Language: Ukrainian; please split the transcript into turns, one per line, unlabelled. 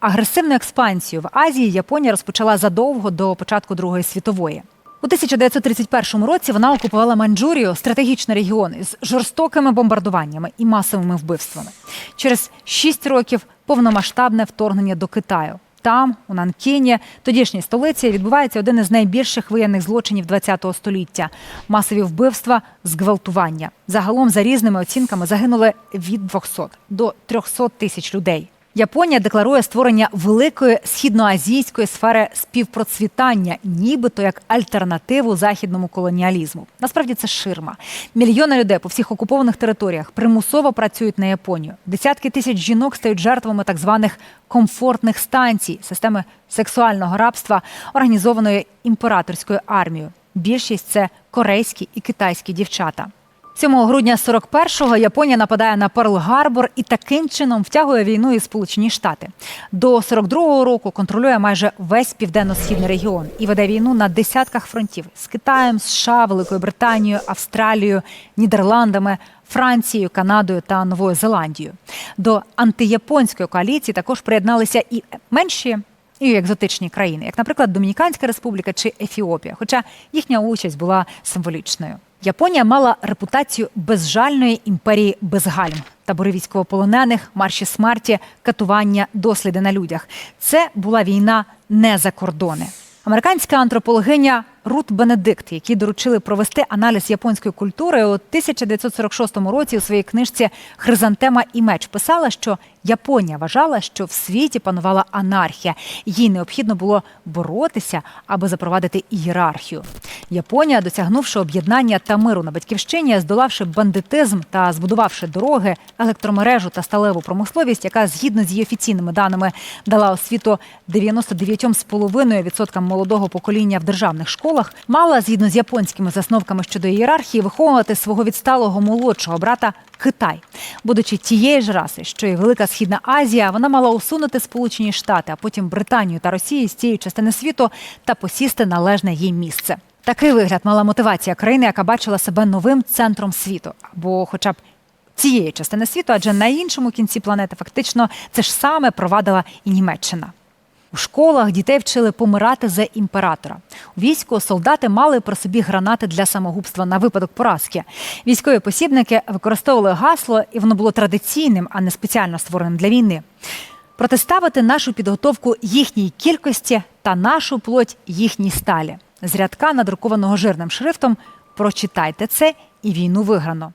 агресивну експансію в Азії Японія розпочала задовго до початку Другої світової. У 1931 році вона окупувала Маньчжурію, стратегічний регіон із жорстокими бомбардуваннями і масовими вбивствами. Через шість років повномасштабне вторгнення до Китаю. Там, у Нанкіні, тодішній столиці, відбувається один із найбільших воєнних злочинів ХХ століття масові вбивства, зґвалтування. Загалом, за різними оцінками, загинули від 200 до 300 тисяч людей. Японія декларує створення великої східноазійської сфери співпроцвітання, нібито як альтернативу західному колоніалізму. Насправді це ширма. Мільйони людей по всіх окупованих територіях примусово працюють на Японію. Десятки тисяч жінок стають жертвами так званих комфортних станцій, системи сексуального рабства, організованої імператорською армією. Більшість це корейські і китайські дівчата. 7 грудня 41-го Японія нападає на Перл-Гарбор і таким чином втягує війну із Сполучені Штати. До 42-го року контролює майже весь південно-східний регіон і веде війну на десятках фронтів з Китаєм, США, Великою Британією, Австралією, Нідерландами, Францією, Канадою та Новою Зеландією. До антияпонської коаліції також приєдналися і менші. І екзотичні країни, як, наприклад, Домініканська Республіка чи Ефіопія, хоча їхня участь була символічною. Японія мала репутацію безжальної імперії без гальм. Табори військовополонених, марші смерті, катування, досліди на людях. Це була війна не за кордони. Американська антропологиня Рут Бенедикт, якій доручили провести аналіз японської культури, у 1946 році у своїй книжці Хризантема і меч писала, що Японія вважала, що в світі панувала анархія. Їй необхідно було боротися, аби запровадити ієрархію. Японія, досягнувши об'єднання та миру на батьківщині, здолавши бандитизм та збудувавши дороги, електромережу та сталеву промисловість, яка згідно з її офіційними даними дала освіту 99,5% молодого покоління в державних школах, мала згідно з японськими засновками щодо ієрархії виховувати свого відсталого молодшого брата Китай, будучи тієї ж раси, що і Велика Східна Азія, вона мала усунути Сполучені Штати, а потім Британію та Росію з цієї частини світу та посісти належне їй місце. Такий вигляд мала мотивація країни, яка бачила себе новим центром світу, або, хоча б цієї частини світу, адже на іншому кінці планети фактично це ж саме провадила і Німеччина. У школах дітей вчили помирати за імператора. У війську солдати мали при собі гранати для самогубства на випадок поразки. Військові посібники використовували гасло, і воно було традиційним, а не спеціально створеним для війни. Протиставити нашу підготовку їхній кількості та нашу плоть їхній сталі. З рядка, надрукованого жирним шрифтом, прочитайте це і війну виграно.